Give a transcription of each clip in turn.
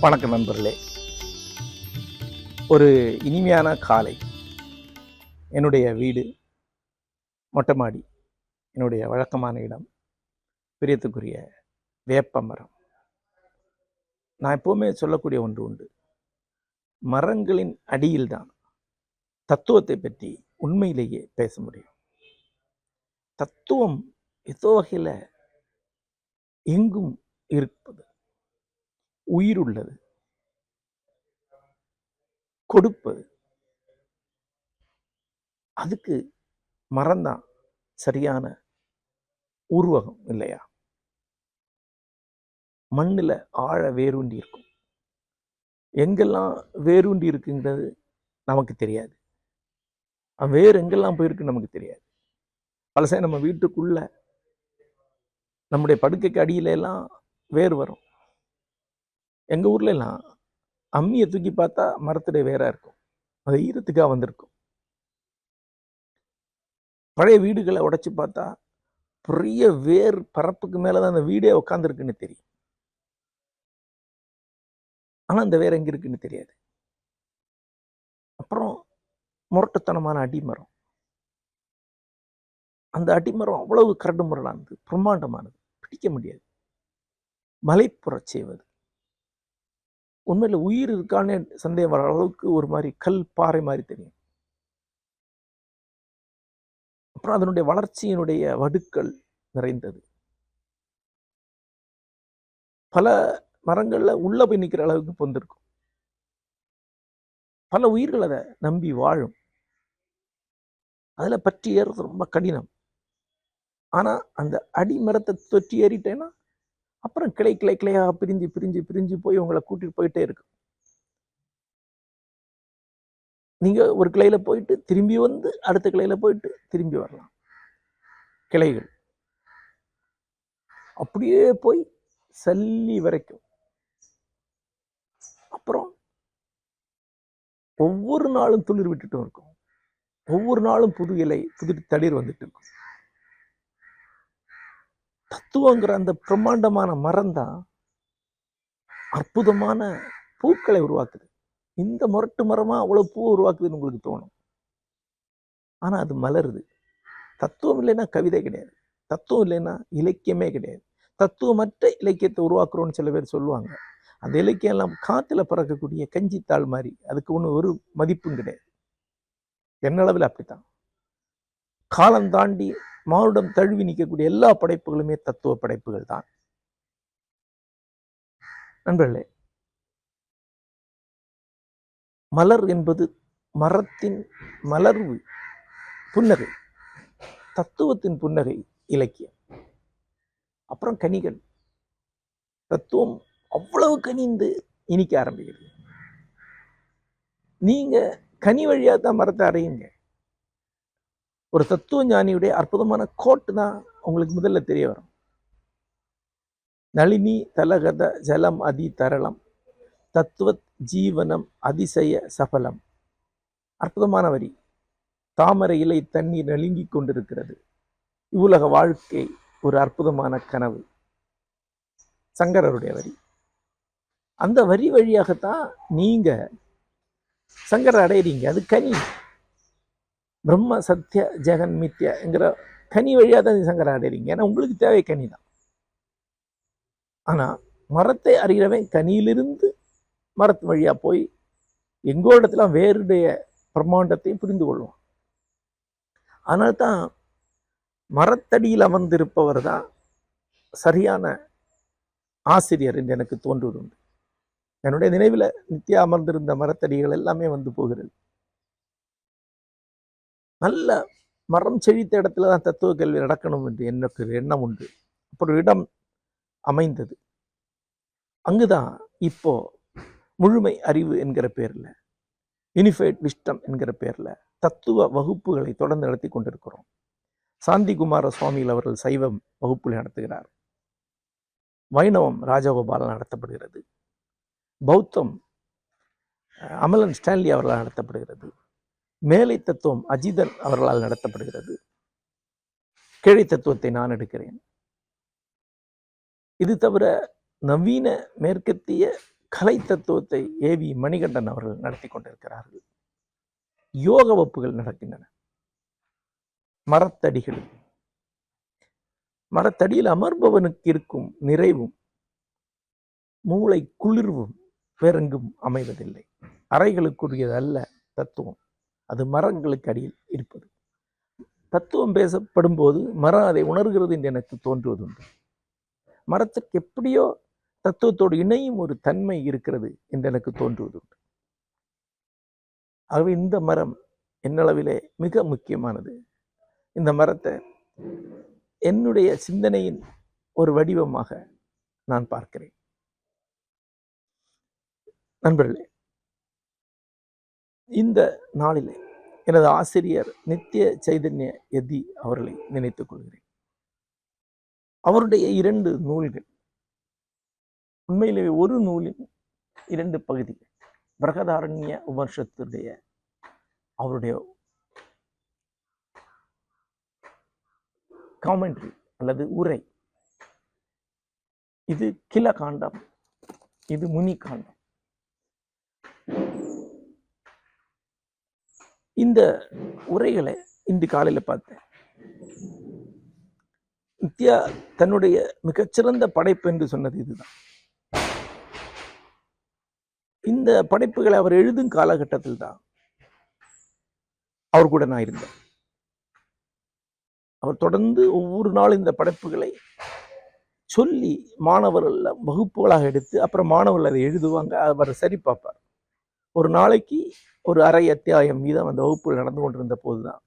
வணக்கம் நண்பர்களே. ஒரு இனிமையான காலை. என்னுடைய வீடு மொட்டைமாடி என்னுடைய வழக்கமான இடம் பிரியத்துக்குரிய வேப்ப மரம். நான் எப்போவுமே சொல்லக்கூடிய ஒன்று உண்டு. மரங்களின் அடியில்தான் தத்துவத்தை பற்றி உண்மையிலேயே பேச முடியும். தத்துவம் ஏதோ வகையில் எங்கும் இருப்பது. உயிர் உள்ளது கொடுப்பது. அதுக்கு மரந்தான் சரியான உருவகம் இல்லையா? மண்ணில் ஆழ வேரூண்டி இருக்கும். எங்கெல்லாம் வேரூண்டி இருக்குங்கிறது நமக்கு தெரியாது. வேறு எங்கெல்லாம் போயிருக்குன்னு நமக்கு தெரியாது. பல சமயம் நம்ம வீட்டுக்குள்ள நம்முடைய படுக்கைக்கு அடியில எல்லாம் வேர் வரும். எங்க ஊர்ல எல்லாம் அம்மியை தூக்கி பார்த்தா மரத்துடைய வேரா இருக்கும். அது ஈரத்துக்காக வந்திருக்கும். பழைய வீடுகளை உடைச்சு பார்த்தா பெரிய வேர் பரப்புக்கு மேலதான் அந்த வீடே உட்காந்துருக்குன்னு தெரியும். ஆனா அந்த வேர் எங்க இருக்குன்னு தெரியாது. அப்புறம் முரட்டுத்தனமான அடிமரம் அந்த அடிமரம் அவ்வளவு கரடு முரடானது பிரம்மாண்டமானது. பிடிக்க முடியாது. மலைப்புறச் செய்வது உண்மையில் உயிர் இருக்கான்னு சந்தேகம் வர அளவுக்கு ஒரு மாதிரி கல் பாறை மாதிரி தெரியும். அப்புறம் அதனுடைய வளர்ச்சியினுடைய வடுக்கள் நிறைந்தது. பல மரங்களில் உள்ள போய் நிற்கிற அளவுக்கு பொந்திருக்கும். பல உயிர்கள் அதை நம்பி வாழும். அதில் பற்றி ஏறுறது ரொம்ப கடினம். ஆனா அந்த அடிமரத்தை தொற்றி ஏறிட்டேன்னா அப்புறம் கிளை கிளை கிளையாக பிரிஞ்சு பிரிஞ்சு பிரிஞ்சு போய் உங்களை கூட்டிட்டு போயிட்டே இருக்கு. நீங்க ஒரு கிளையில போயிட்டு திரும்பி வந்து அடுத்த கிளையில போயிட்டு திரும்பி வரலாம். கிளைகள். அப்படியே போய் சல்லி வரைக்கும். அப்புறம் ஒவ்வொரு நாளும் துளிர் விட்டுட்டும் இருக்கும். ஒவ்வொரு நாளும் புது இலை புது தளிர் வந்துட்டு இருக்கும். தத்துவங்கிற அந்த பிரம்மாண்டமான மரம் தான் அற்புதமான பூக்களை உருவாக்குது. இந்த முரட்டு மரமா அவ்வளவு பூ உருவாக்குதுன்னு உங்களுக்கு தோணும். ஆனா அது மலருது. தத்துவம் இல்லைன்னா கவிதை கிடையாது. தத்துவம் இல்லைன்னா இலக்கியமே கிடையாது. தத்துவமற்ற இலக்கியத்தை உருவாக்குறோம்னு சில பேர் சொல்லுவாங்க. அந்த இலக்கியம் எல்லாம் காத்துல பறக்கக்கூடிய கஞ்சித்தாள் மாதிரி. அதுக்கு ஒன்று ஒரு மதிப்பும் கிடையாது. என்னளவில் அப்படித்தான். காலம் தாண்டி மானுடம் தழுவி நிற்கக்கூடிய எல்லா படைப்புகளுமே தத்துவ படைப்புகள் தான். நண்பர்களே மலர் என்பது மரத்தின் மலர்வு புன்னகை தத்துவத்தின் புன்னகை இலக்கியம். அப்புறம் கனிகள். தத்துவம் அவ்வளவு கனிந்து இனிக்க ஆரம்பிக்கிறது. நீங்க கனி வழியாக தான் மரத்தை அடையுங்க ஒரு தத்துவ ஞானியுடைய அற்புதமான கோட்டு தான் உங்களுக்கு முதல்ல தெரிய வரும். நளினி தலகத ஜலம் அதி தரளம் தத்துவத் ஜீவனம் அதிசய சபலம். அற்புதமான வரி. தாமரை இலை தண்ணீர் நலுங்கி கொண்டிருக்கிறது. இவ்வுலக வாழ்க்கை ஒரு அற்புதமான கனவு. சங்கரருடைய வரி. அந்த வரி வழியாகத்தான் நீங்க சங்கரை அடையிறீங்க. அது கனி. பிரம்ம சத்ய ஜெகன் மித்யாங்கிற கனி வழியாக தான் சங்கரை அடையிறீங்க ஏன்னா உங்களுக்கு தேவை கனி தான். ஆனால் மரத்தை அறிகிறவன் கனியிலிருந்து மரத்து வழியாக போய் எங்கோ இடத்துல வேறுடைய பிரம்மாண்டத்தையும் புரிந்து கொள்வான். அதனால தான் மரத்தடியில் அமர்ந்திருப்பவர் தான் சரியான ஆசிரியர் என்று எனக்கு தோன்றுவது உண்டு என்னுடைய நினைவில் நித்தியா அமர்ந்திருந்த மரத்தடிகள் எல்லாமே வந்து போகிறது. நல்ல மரம் செழித்த இடத்துல தான் தத்துவ கல்வி நடக்கணும் என்று எனக்கு எண்ணம் உண்டு. அப்புறம் இடம் அமைந்தது. அங்குதான் இப்போ முழுமை அறிவு என்கிற பேரில் யூனிஃபைட் விஷ்டம் என்கிற பேரில் தத்துவ வகுப்புகளை தொடர்ந்து நடத்தி கொண்டிருக்கிறோம். சாந்தி குமார சுவாமிகள் அவர்கள் சைவம் வகுப்புகள் நடத்துகிறார். வைணவம் ராஜகோபாலன் நடத்தப்படுகிறது. பௌத்தம் அமலன் ஸ்டான்லி அவர்களால் நடத்தப்படுகிறது. மேலை தத்துவம் அஜிதன் அவர்களால் நடத்தப்படுகிறது. கீழை தத்துவத்தை நான் எடுக்கிறேன். இது தவிர நவீன மேற்கத்திய கலை தத்துவத்தை ஏவி மணிகண்டன் அவர்கள் நடத்தி கொண்டிருக்கிறார்கள். யோக வகுப்புகள் நடக்கின்றன. மரத்தடிகள் மரத்தடியில் அமர்பவனுக்கு இருக்கும் நிறைவும் மூளை குளிர்வும் பெருங்கும் அமைவதில்லை. அறைகளுக்குரியது அல்ல தத்துவம். அது மரங்களுக்கு அடியில் இருப்பது. தத்துவம் பேசப்படும் போது மரம் அதை உணர்கிறது என்று எனக்கு தோன்றுவதுண்டு. மரத்திற்கு எப்படியோ தத்துவத்தோடு இணையும் ஒரு தன்மை இருக்கிறது என்று எனக்கு தோன்றுவதுண்டு. ஆகவே இந்த மரம் என்னளவிலே மிக முக்கியமானது. இந்த மரத்தை என்னுடைய சிந்தனையின் ஒரு வடிவமாக நான் பார்க்கிறேன். நண்பர்களே இந்த நாளிலே எனது ஆசிரியர் நித்திய சைதன்ய எதி அவர்களை நினைத்துக் கொள்கிறேன். அவருடைய இரண்டு நூல்கள் உண்மையிலே ஒரு நூலின் இரண்டு பகுதிகள் பிரகதாரண்ய விமர்சத்துடைய அவருடைய காமெண்ட்ரி அல்லது உரை. இது கில காண்டம் இது முனி காண்டம் இந்த உரைகளை இன்று காலையில் பார்த்தேன். நித்யா தன்னுடைய மிகச்சிறந்த படைப்பு என்று சொன்னது இதுதான். இந்த படைப்புகளை அவர் எழுதும் காலகட்டத்தில் தான் அவர் கூட நான் இருந்தேன். அவர் தொடர்ந்து ஒவ்வொரு நாளும் இந்த படைப்புகளை சொல்லி மாணவர்கள் வகுப்புகளாக எடுத்து அப்புறம் மாணவர்கள் அதை எழுதுவாங்க அவர் சரி பார்ப்பார். ஒரு நாளைக்கு ஒரு அரை அத்தியாயம் மீதம் அந்த வகுப்புகள் நடந்து கொண்டிருந்த போது தான்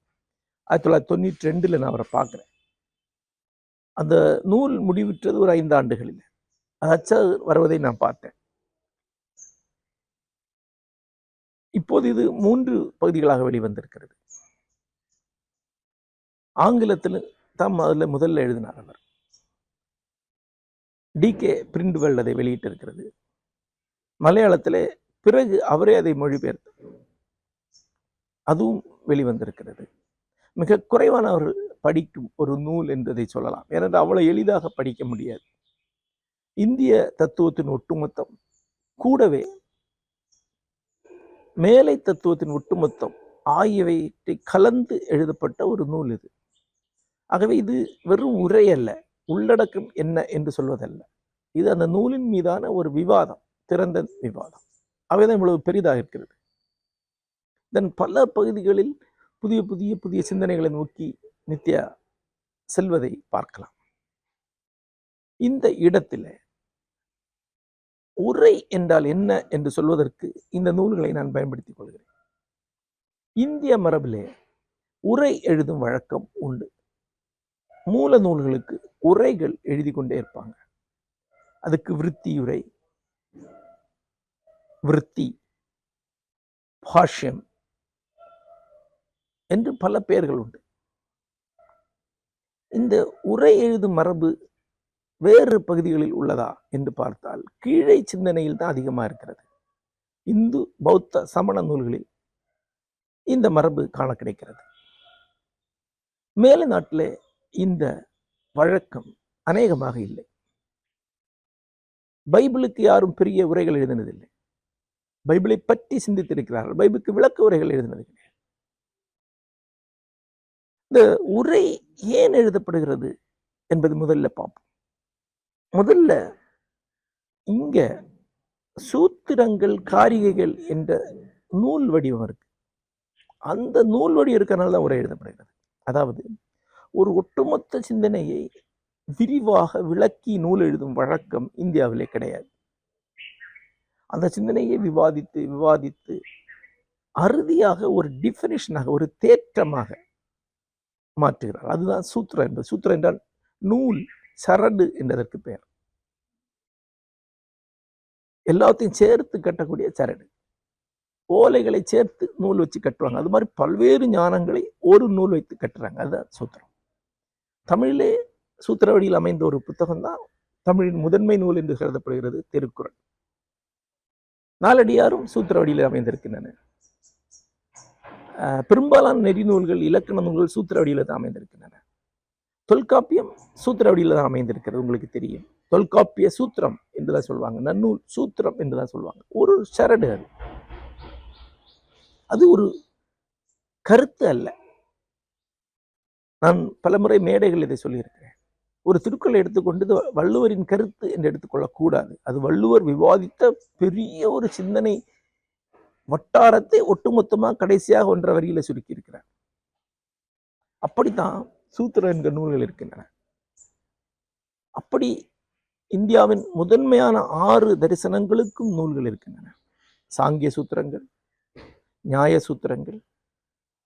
ஆயிரத்தி தொள்ளாயிரத்தி தொண்ணூற்றி ரெண்டில் நான் அவரை பார்க்குறேன். அந்த நூல் முடிவுற்றது ஒரு ஐந்து ஆண்டுகளில். அது அச்சா வருவதை நான் பார்த்தேன். இப்போது இது மூன்று பகுதிகளாக வெளிவந்திருக்கிறது. ஆங்கிலத்தில் தான் அதில் முதல்ல எழுதினார் அவர். டிகே பிரிண்ட் வேர்ல்ட் அதை வெளியிட்டிருக்கிறது. மலையாளத்திலே பிறகு அவரே அதை மொழிபெயர்த்து அதுவும் வெளிவந்திருக்கிறது. மிக குறைவானவர்கள் படிக்கும் ஒரு நூல் என்றதை சொல்லலாம். ஏனென்றால் அவ்வளவு எளிதாக படிக்க முடியாது. இந்திய தத்துவத்தின் ஒட்டுமொத்தம் கூடவே மேலை தத்துவத்தின் ஒட்டுமொத்தம் ஆகியவற்றை கலந்து எழுதப்பட்ட ஒரு நூல் இது. ஆகவே இது வெறும் உரை அல்ல உள்ளடக்கம் என்ன என்று சொல்வதல்ல. இது அந்த நூலின் மீதான ஒரு விவாதம் திறந்த விவாதம். அவைதான் இவ்வளவு பெரிதாக இருக்கிறது. தென் பல பகுதிகளில் புதிய புதிய புதிய சிந்தனைகளை நோக்கி நித்யா செல்வதை பார்க்கலாம். இந்த இடத்துல உரை என்றால் என்ன என்று சொல்வதற்கு இந்த நூல்களை நான் பயன்படுத்திக் கொள்கிறேன். இந்திய மரபிலே உரை எழுதும் வழக்கம் உண்டு. மூல நூல்களுக்கு உரைகள் எழுதி கொண்டே இருப்பாங்க. அதுக்கு விருத்தியுரை விருத்தி பாஷ்யம் என்று பல பெயர்கள் உண்டு. இந்த உரை எழுதும் மரபு வேறு பகுதிகளில் உள்ளதா என்று பார்த்தால் கீழே சிந்தனையில் தான் அதிகமாக இருக்கிறது. இந்து பௌத்த சமண நூல்களில் இந்த மரபு காண கிடைக்கிறது. மேல நாட்டிலே இந்த வழக்கம் அநேகமாக இல்லை. பைபிளுக்கு யாரும் பெரிய உரைகள் எழுதினதில்லை. பைபிளை பற்றி சிந்தித்திருக்கிறார்கள். பைபிளுக்கு விளக்க உரைகள் எழுதினது இந்த உரை ஏன் எழுதப்படுகிறது என்பது முதல்ல பார்ப்போம். முதல்ல இங்க சூத்திரங்கள் காரிகைகள் என்ற நூல் வடிவம் இருக்கு. அந்த நூல் வடிவம் இருக்கனால தான் உரை எழுதப்படுகிறது. அதாவது ஒரு ஒட்டுமொத்த சிந்தனையை விரிவாக விளக்கி நூல் எழுதும் வழக்கம் இந்தியாவிலே கிடையாது. அந்த சிந்தனையை விவாதித்து விவாதித்து அறுதியாக ஒரு டிஃபனிஷனாக ஒரு தேற்றமாக மாற்றுகிறார். அதுதான் சூத்திரம் என்பது. சூத்திரம் என்றால் நூல் சரடு என்றதற்கு பெயர். எல்லாத்தையும் சேர்த்து கட்டக்கூடிய சரடு. ஓலைகளை சேர்த்து நூல் வச்சு கட்டுவாங்க. அது மாதிரி பல்வேறு ஞானங்களை ஒரு நூல் வைத்து கட்டுறாங்க. அதுதான் சூத்திரம். தமிழிலே சூத்திர வழியில் அமைந்த ஒரு புத்தகம் தான் தமிழின் முதன்மை நூல் என்று கருதப்படுகிறது. திருக்குறள். நாலடியாரும் சூத்திர வழியில் அமைந்திருக்கின்றன பெரும்பாலான நெறி நூல்கள் இலக்கண நூல்கள் சூத்திர வழியில் தான் அமைந்திருக்கின்றன. தொல்காப்பியம் சூத்திர வடிவில் தான் அமைந்திருக்கிறது உங்களுக்கு தெரியும். தொல்காப்பிய சூத்திரம் என்றுதான் சொல்லுவாங்க நன்னூல் சூத்திரம் என்றுதான் சொல்லுவாங்க. ஒரு சரடு அது. அது ஒரு கருத்து அல்ல. நான் பலமுறை மேடைகள் இதை சொல்லியிருக்கேன். ஒரு திருக்குறளை எடுத்துக்கொண்டு இது வள்ளுவரின் கருத்து என்று எடுத்துக்கொள்ளக்கூடாது அது வள்ளுவர் விவாதித்த பெரிய ஒரு சிந்தனை வட்டாரத்தை ஒட்டுமொத்தமாக கடைசியாக ஒன்ற வரியில் சுருக்கியிருக்கிறார். அப்படித்தான் சூத்திரம் என்கிற நூல்கள் இருக்கின்றன. அப்படி இந்தியாவின் முதன்மையான ஆறு தரிசனங்களுக்கும் நூல்கள் இருக்கின்றன. சாங்கிய சூத்திரங்கள் நியாய சூத்திரங்கள்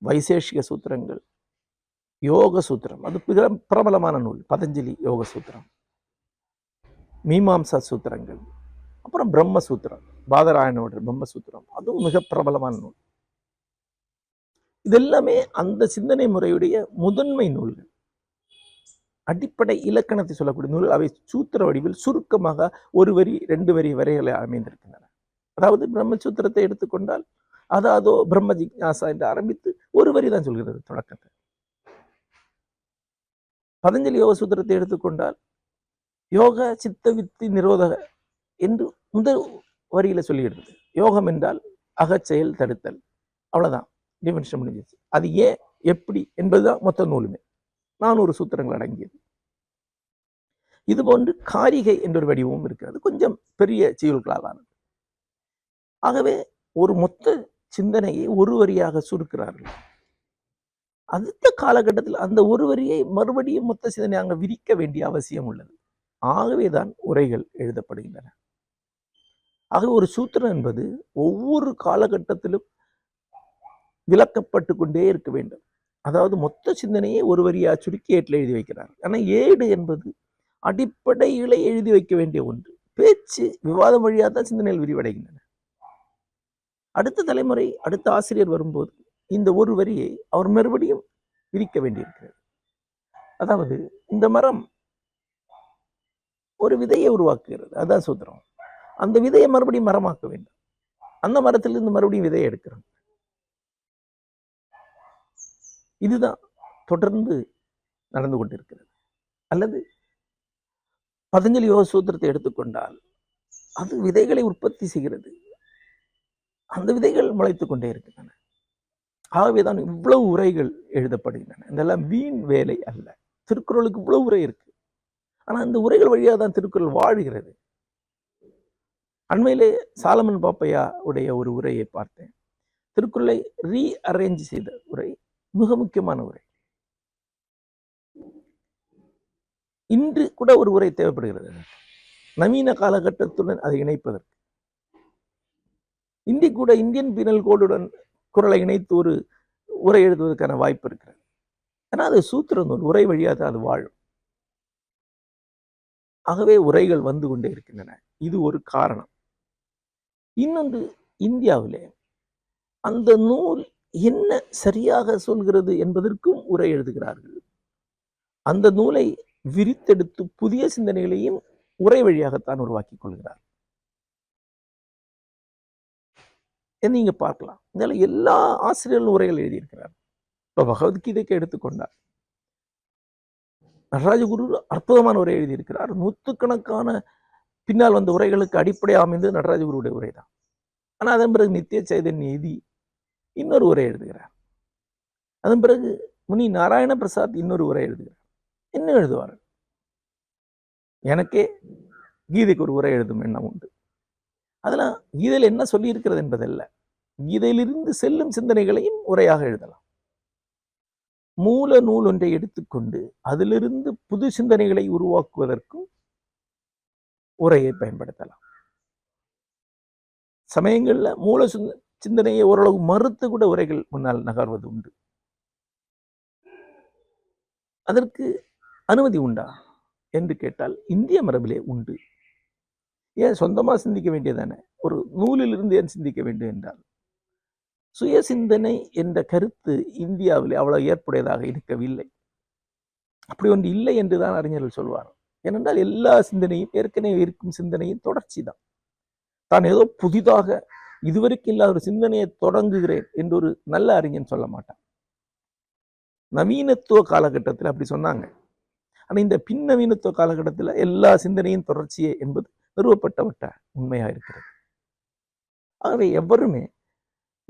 வைசேஷிக சூத்திரங்கள் யோக சூத்திரம். அது மிக பிரபலமான நூல். பதஞ்சலி யோக சூத்திரம். மீமாம்சா சூத்திரங்கள். அப்புறம் பிரம்ம சூத்திரம். பாதராயணோட பிரம்ம சூத்திரம். அதுவும் மிக பிரபலமான நூல். இதெல்லாமே அந்த சிந்தனை முறையுடைய முதன்மை நூல்கள். அடிப்படை இலக்கணத்தை சொல்லக்கூடிய நூல் அவை சூத்திர வடிவில் சுருக்கமாக ஒரு வரி ரெண்டு வரி வரைகளை அமைந்திருக்கின்றன. அதாவது பிரம்மசூத்திரத்தை எடுத்துக்கொண்டால் அது அதோ பிரம்ம ஜிக்யாசா என்று ஆரம்பித்து ஒரு வரி தான் சொல்கிறது தொடக்கத்தை பதஞ்சலி யோக சூத்திரத்தை எடுத்துக்கொண்டால் யோக சித்த வித்தி நிரோதக என்று முதல் வரியில சொல்லிடுது யோகம் என்றால் அகச்செயல் தடுத்தல். அவ்வளவுதான். டிஃபனிஷன் முடிஞ்சிச்சு அது ஏன் எப்படி என்பதுதான் மொத்த நூலுமே. நானூறு சூத்திரங்கள் அடங்கியது. இது போன்று காரிகை என்றொரு வடிவமும் இருக்கிறது. கொஞ்சம் பெரிய செய்யுள்களால் ஆனது. ஆகவே ஒரு மொத்த சிந்தனையை ஒரு வரியாக சுருக்கிறார்கள். அடுத்த காலகட்டத்தில் அந்த ஒரு வரியை மறுபடியும் மொத்த சிந்தனை அங்கே விரிக்க வேண்டிய அவசியம் உள்ளது. ஆகவேதான் உரைகள் எழுதப்படுகின்றன. ஆக ஒரு சூத்திரம் என்பது ஒவ்வொரு காலகட்டத்திலும் விளக்கப்பட்டு கொண்டே இருக்க வேண்டும். அதாவது மொத்த சிந்தனையை ஒரு வரியா சுருக்கி ஏட்டில் எழுதி வைக்கிறார். ஆனால் ஏடு என்பது அடிப்படைகளை எழுதி வைக்க வேண்டிய ஒன்று. பேச்சு விவாதம் வழியாக தான் சிந்தனைகள் விரிவடைகின்றன. அடுத்த தலைமுறை அடுத்த ஆசிரியர் வரும்போது இந்த ஒரு வரியை அவர் மறுபடியும் விரிக்க வேண்டியிருக்கிறது. அதாவது இந்த மரம் ஒரு விதையை உருவாக்குகிறது. அதான் சூத்திரம். அந்த விதையை மறுபடியும் மரமாக்க வேண்டும். அந்த மரத்திலிருந்து மறுபடியும் விதையை எடுக்கிறோம். இதுதான் தொடர்ந்து நடந்து கொண்டிருக்கிறது. அல்லது பதஞ்சலி யோக சூத்திரத்தை எடுத்துக்கொண்டால் அது விதைகளை உற்பத்தி செய்கிறது. அந்த விதைகள் முளைத்து கொண்டே இருக்கின்றன. ஆகவே தான் இவ்வளவு உரைகள் எழுதப்படுகின்றன. இதெல்லாம் வீண் வேலை அல்ல. திருக்குறளுக்கு இவ்வளவு உரை இருக்கு. ஆனா இந்த உரைகள் வழியாக தான் திருக்குறள் வாழ்கிறது. அண்மையிலே சாலமன் பாப்பையா உடைய ஒரு உரையை பார்த்தேன். திருக்குறளை ரீ அரேஞ்ச் செய்த உரை மிக முக்கியமான உரை. இன்று கூட ஒரு உரை தேவைப்படுகிறது. நவீன காலகட்டத்துடன் அதை இணைப்பதற்கு. இந்தி கூட இந்தியன் பீனல் கோடுடன் குரலை இணைத்து ஒரு உரை எழுதுவதற்கான வாய்ப்பு இருக்கிறது. ஆனால் அது சூத்திர நூல் உரை வழியாக அது வாழும். ஆகவே உரைகள் வந்து கொண்டே இருக்கின்றன. இது ஒரு காரணம். இன்னொன்று இந்தியாவிலே அந்த நூல் என்ன சரியாக சொல்கிறது என்பதற்கும் உரை எழுதுகிறார்கள். அந்த நூலை விரித்தெடுத்து புதிய சிந்தனைகளையும் உரை வழியாகத்தான் உருவாக்கிக் கொள்கிறார். நீங்க பார்க்கலாம். இதனால எல்லா ஆசிரியர்களும் உரைகள் எழுதியிருக்கிறார். இப்போ பகவத்கீதைக்கு எடுத்துக்கொண்டார் நடராஜகுரு அற்புதமான உரை எழுதியிருக்கிறார். நூற்றுக்கணக்கான பின்னால் வந்த உரைகளுக்கு அடிப்படை அமைந்தது நடராஜகுருடைய உரை தான். ஆனா அதன் பிறகு நித்திய சைதன்ய நிதி இன்னொரு உரை எழுதுகிறார். அதன் பிறகு முனி நாராயண பிரசாத் இன்னொரு உரை எழுதுகிறார். இன்னும் எழுதுவார் எனக்கே கீதைக்கு ஒரு உரை எழுதும் எண்ணம் உண்டு. அதெல்லாம் கீதையில் என்ன சொல்லி இருக்கிறது என்பதல்ல. கீதையிலிருந்து செல்லும் சிந்தனைகளையும் உரையாக எழுதலாம். மூல நூல் ஒன்றை எடுத்துக்கொண்டு அதிலிருந்து புது சிந்தனைகளை உருவாக்குவதற்கும் உரையை பயன்படுத்தலாம். சமயங்கள்ல மூல சிந்தனையை ஓரளவு மறுத்து கூட உரைகள் முன்னால் நகர்வது உண்டு. அதற்கு அனுமதி உண்டா? என்று கேட்டால் இந்திய மரபிலே உண்டு. ஏன் சொந்தமா சிந்திக்க வேண்டியதானே? ஒரு நூலிலிருந்து ஏன் சிந்திக்க வேண்டும் என்றால். சுய சிந்தனை என்ற கருத்து இந்தியாவிலே அவ்வளவு ஏற்புடையதாக இருக்கவில்லை. அப்படி ஒன்று இல்லை என்று தான் அறிஞர்கள் சொல்வார் ஏனென்றால் எல்லா சிந்தனையும் ஏற்கனவே இருக்கும் சிந்தனையின் தொடர்ச்சி தான். தான் ஏதோ புதிதாக இதுவரைக்கும் இல்லாத ஒரு சிந்தனையை தொடங்குகிறேன் என்று ஒரு நல்ல அறிஞன் சொல்ல மாட்டான். நவீனத்துவ காலகட்டத்தில் அப்படி சொன்னாங்க. ஆனால் இந்த பின்னவீனத்துவ காலகட்டத்தில் எல்லா சிந்தனையும் தொடர்ச்சியே என்பது நிறுவப்பட்டவட்ட உண்மையாக இருக்கிறது. ஆகவே எவருமே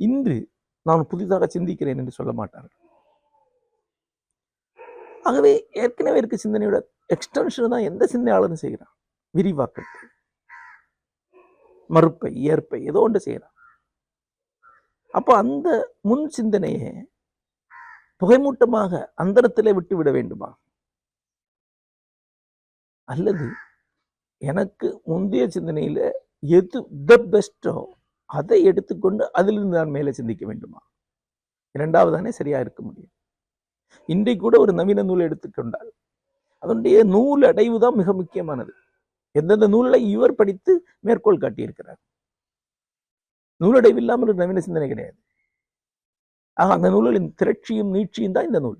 இன்று நான் புதிதாக சிந்திக்கிறேன் என்று சொல்ல மாட்டார்கள். ஆகவே ஏற்கனவே இருக்க சிந்தனையோட எக்ஸ்டென்ஷன் தான் எந்த சிந்தனையாளரும் செய்கிறான்? விரிவாக்கத்தை மறுப்பை ஏற்பை ஏதோ ஒன்று செய்கிறான். அப்போ அந்த முன் சிந்தனையை புகைமூட்டமாக அந்தரத்திலே விட்டு விட வேண்டுமா? அல்லது எனக்கு முந்தைய சிந்தனையில எது த பெஸ்ட்டோ அதை எடுத்துக்கொண்டு அதிலிருந்து நான் மேலே சிந்திக்க வேண்டுமா? இரண்டாவதானே சரியா இருக்க முடியும். இன்றைக்கு கூட ஒரு நவீன நூல் எடுத்துக்கொண்டால் அதனுடைய நூல் அடைவு தான் மிக முக்கியமானது. எந்தெந்த நூலை இவர் படித்து மேற்கோள் காட்டியிருக்கிறார்? நூலடைவு இல்லாமல் ஒரு நவீன சிந்தனை கிடையாது. ஆக அந்த நூல்களின் திரட்சியும் நீட்சியும் தான் இந்த நூல்.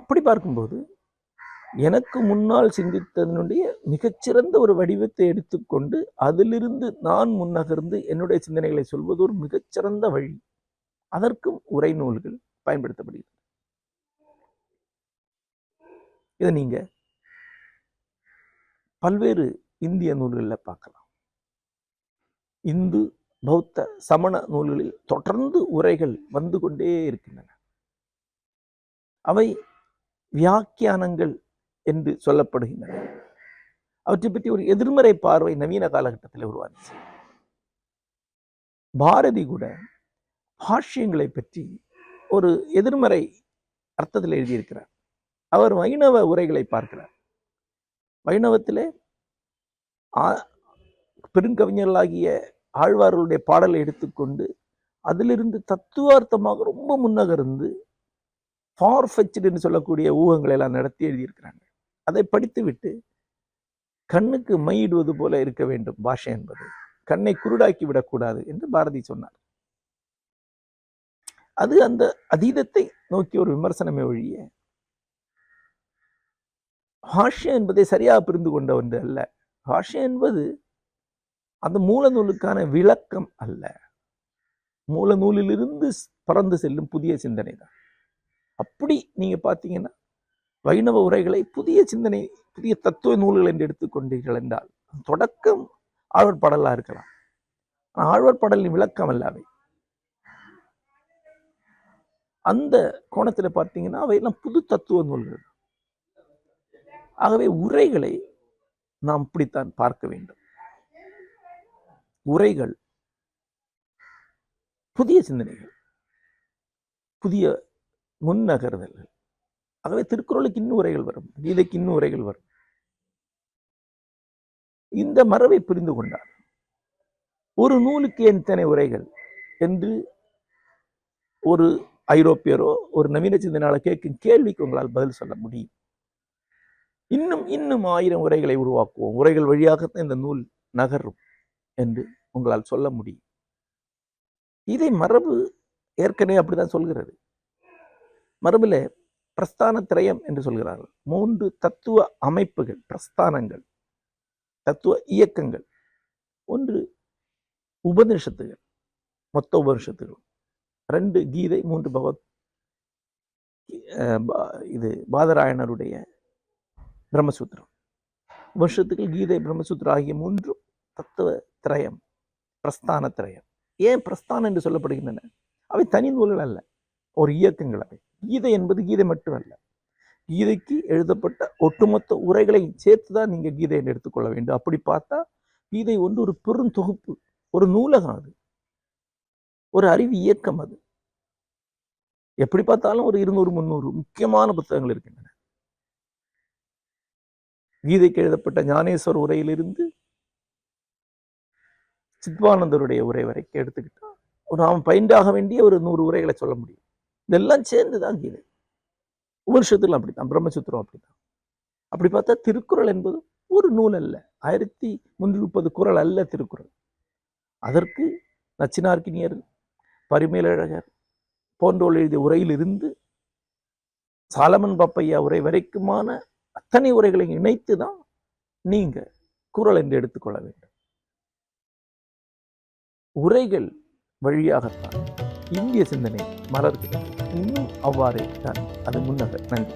அப்படி பார்க்கும்போது எனக்கு முன்னால் சிந்தித்ததனுடைய மிகச்சிறந்த ஒரு வடிவத்தை எடுத்துக்கொண்டு அதிலிருந்து நான் முன்னகர்ந்து என்னுடைய சிந்தனைகளை சொல்வது ஒரு மிகச்சிறந்த வழி. அதற்கும் உரை நூல்கள் பயன்படுத்தப்படுகிறது. இதை நீங்க பல்வேறு இந்திய நூல்களில் பார்க்கலாம். இந்து பௌத்த சமண நூல்களில் தொடர்ந்து உரைகள் வந்து கொண்டே இருக்கின்றன. அவை வியாக்கியானங்கள் என்று சொல்லப்படுகின்றன. அவற்றை பற்றி ஒரு எதிர்மறை பார்வை நவீன காலகட்டத்தில் உருவாச்சு பாரதி கூட பாஷ்யங்களை பற்றி ஒரு எதிர்மறை அர்த்தத்தில் எழுதியிருக்கிறார். அவர் வைணவ உரைகளை பார்க்கிறார். வைணவத்திலே பெருங்கவிஞர்களாகிய ஆழ்வார்களுடைய பாடலை எடுத்துக்கொண்டு அதிலிருந்து தத்துவார்த்தமாக ரொம்ப முன்னகர்ந்து ஃபார் என்று சொல்லக்கூடிய ஊகங்களை எல்லாம் நடத்தி எழுதியிருக்கிறாங்க. அதை படித்துவிட்டு கண்ணுக்கு மையிடுவது போல இருக்க வேண்டும் பாஷை என்பது. கண்ணை குருடாக்கி விடக்கூடாது என்று பாரதி சொன்னார். அது அந்த அதீதத்தை நோக்கி ஒரு விமர்சனமே ஒழிய பாஷ்யம் என்பதை சரியாக புரிந்து கொண்ட ஒன்று அல்ல. பாஷ்யம் என்பது அந்த மூலநூலுக்கான விளக்கம் அல்ல. மூலநூலிலிருந்து பறந்து செல்லும் புதிய சிந்தனை தான் அப்படி நீங்க பார்த்தீங்கன்னா வைணவ உரைகளை புதிய சிந்தனை புதிய தத்துவ நூல்கள் என்று எடுத்துக்கொண்டீர்கள் என்றால் தொடக்கம் ஆழ்வர் பாடலா இருக்கலாம். ஆனால் ஆழ்வார் பாடலின் விளக்கம் அல்ல அவை. அந்த கோணத்தில் பார்த்தீங்கன்னா அவையெல்லாம் புது தத்துவ நூல்கள். ஆகவே உரைகளை நாம் இப்படித்தான் பார்க்க வேண்டும். உரைகள் புதிய சிந்தனைகள் புதிய முன்னகர்தல்கள். ஆகவே திருக்குறளுக்கு இன்னும் உரைகள் வரும் கீதைக்கு இன்னும் உரைகள் வரும். இந்த மரபை புரிந்து கொண்டார் ஒரு நூலுக்கு எத்தனை உரைகள் என்று ஒரு ஐரோப்பியரோ ஒரு நவீன சிந்தனையாளர் கேட்கும் கேள்விக்கு உங்களால் பதில் சொல்ல முடியும். இன்னும் இன்னும் ஆயிரம் உரைகளை உருவாக்குவோம். உரைகள் வழியாகத்தான் இந்த நூல் நகரும் என்று உங்களால் சொல்ல முடியும். இதை மரபு ஏற்கனவே அப்படிதான் சொல்கிறது. மரபுல பிரஸ்தான திரயம் என்று சொல்கிறார்கள். மூன்று தத்துவ அமைப்புகள் பிரஸ்தானங்கள் தத்துவ இயக்கங்கள். ஒன்று உபனிஷத்துகள் மொத்த உபனிஷத்துகள் ரெண்டு கீதை மூன்று பகவத் இது பாதராயணருடைய பிரம்மசூத்திரம். உபனிஷத்துக்கள் கீதை பிரம்மசூத்திரம் ஆகிய மூன்று தத்துவ திரயம் பிரஸ்தான திரயம். ஏன் பிரஸ்தானம் என்று சொல்லப்படுகின்றன? அவை தனி நூல்கள் அல்ல ஒரு இயக்கங்கள் அவை. கீதை என்பது கீதை மட்டுமல்ல. கீதைக்கு எழுதப்பட்ட ஒட்டுமொத்த உரைகளை சேர்த்து தான் நீங்கள் கீதை என்று எடுத்துக்கொள்ள வேண்டும். அப்படி பார்த்தா கீதை ஒன்று ஒரு பெரும் தொகுப்பு ஒரு நூலகம் அது. ஒரு அறிவு இயக்கம் அது. எப்படி பார்த்தாலும் ஒரு இருநூறு முந்நூறு முக்கியமான புத்தகங்கள் இருக்கின்றன. கீதைக்கு எழுதப்பட்ட ஞானேஸ்வர் உரையிலிருந்து சித்வானந்தருடைய உரை வரைக்கும் எடுத்துக்கிட்டா ஒரு நாம் பயின்றாக வேண்டிய ஒரு நூறு உரைகளை சொல்ல முடியும். இதெல்லாம் சேர்ந்து தான் கீதை. உபனிஷத்துலாம் அப்படி தான் பிரம்மசூத்திரம் அப்படித்தான். அப்படி பார்த்தா திருக்குறள் என்பது ஒரு நூல் அல்ல ஆயிரத்தி முந்நூற்றி முப்பது குறள் அல்ல திருக்குறள். அதற்கு நச்சினார்கினியர் பரிமேலழகர் போன்றோர் எழுதிய உரையிலிருந்து சாலமன் பாப்பையா உரை வரைக்குமான அத்தனை உரைகளை இணைத்து தான் நீங்க குறள் என்று எடுத்துக்கொள்ள வேண்டும். உரைகள் வழியாகத்தான். இந்திய சிந்தனை மலர்கிறது. இன்னும் அவ்வாறே தான். அது முன்னக நன்றி.